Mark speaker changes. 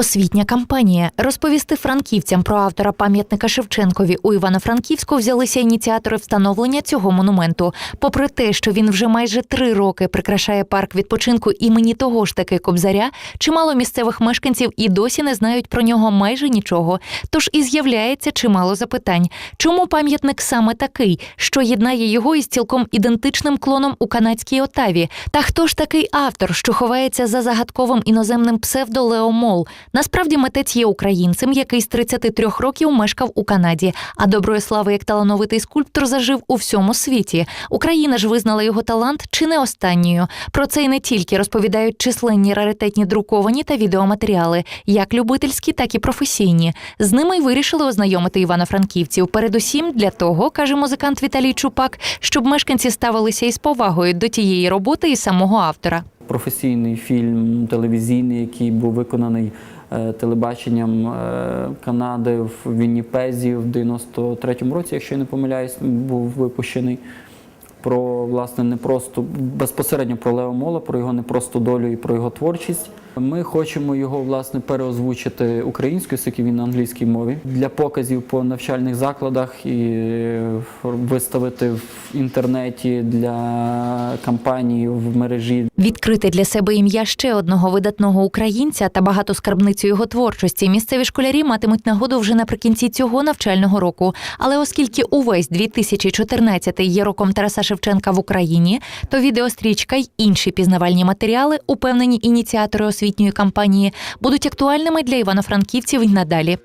Speaker 1: Освітня кампанія розповісти франківцям про автора пам'ятника Шевченкові у Івано-Франківську взялися ініціатори встановлення цього монументу. Попри те, що він вже майже три роки прикрашає парк відпочинку імені того ж таки Кобзаря, чимало місцевих мешканців і досі не знають про нього майже нічого. Тож і з'являється чимало запитань, чому пам'ятник саме такий, що єднає його із цілком ідентичним клоном у канадській Отаві. Та хто ж такий автор, що ховається за загадковим іноземним псевдо Лео Мол? Насправді митець є українцем, який з 33 років мешкав у Канаді. А доброї слави як талановитий скульптор зажив у всьому світі. Україна ж визнала його талант чи не останньою. Про це й не тільки розповідають численні раритетні друковані та відеоматеріали, як любительські, так і професійні. З ними й вирішили ознайомити івано-франківців. Передусім для того, каже музикант Віталій Чупак, щоб мешканці ставилися із повагою до тієї роботи і самого автора.
Speaker 2: Професійний фільм телевізійний, який був виконаний е, телебаченням е, Канади в Вінніпезі в 93-му році, якщо я не помиляюсь, був випущений. Про власне не просто безпосередньо про Лео Мола, про його непросту долю і про його творчість. Ми хочемо його власне переозвучити українською, оскільки він на англійській мові для показів по навчальних закладах і е, виставити в інтернеті для кампанії в мережі
Speaker 1: Відкрити для себе ім'я ще одного видатного українця та багату скарбницю його творчості місцеві школярі матимуть нагоду вже наприкінці цього навчального року. Але оскільки увесь 2014 є роком Тараса Шевченка в Україні, то відеострічка й інші пізнавальні матеріали, упевнені ініціатори освітньої кампанії, будуть актуальними для івано-франківців і надалі.